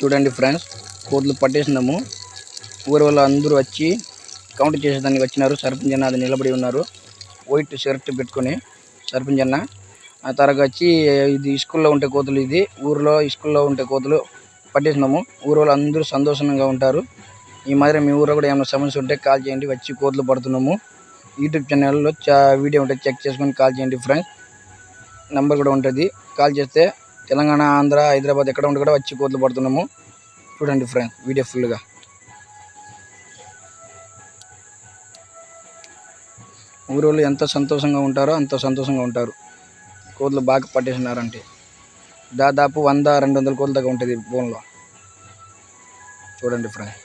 చూడండి ఫ్రెండ్స్ కోతులు పట్టేసినాము. ఊరి వాళ్ళు అందరూ వచ్చి కౌంట్ చేసేదానికి వచ్చినారు. సర్పంచ్ అన్న అది నిలబడి ఉన్నారు. వైట్ షర్ట్ పెట్టుకొని సర్పంచ్ అన్న. ఆ తర్వాత వచ్చి ఇది స్కూల్లో ఉండే కోతులు ఇది. ఊర్లో స్కూల్లో ఉండే కోతులు పట్టేసినాము. ఊరి వాళ్ళు అందరూ సంతోషంగా ఉంటారు. ఈ మాదిరి మీ ఊరిలో కూడా ఏమైనా సమస్య ఉంటే కాల్ చేయండి. వచ్చి కోతులు పడుతున్నాము. యూట్యూబ్ ఛానల్లో చా వీడియో ఉంటే చెక్ చేసుకొని కాల్ చేయండి ఫ్రెండ్స్. నెంబర్ కూడా ఉంటుంది. కాల్ చేస్తే తెలంగాణ ఆంధ్ర హైదరాబాద్ ఎక్కడ ఉండి కూడా వచ్చి కోతులు పడుతున్నాము. చూడండి ఫ్రెండ్ వీడియో ఫుల్గా. ఊరోళ్ళు ఎంత సంతోషంగా ఉంటారో అంత సంతోషంగా ఉంటారు. కోతులు బాగా పట్టేసినారంటే. దాదాపు వంద రెండు వందల కోట్ల దాకా ఉంటుంది ఫోన్లో చూడండి ఫ్రెండ్.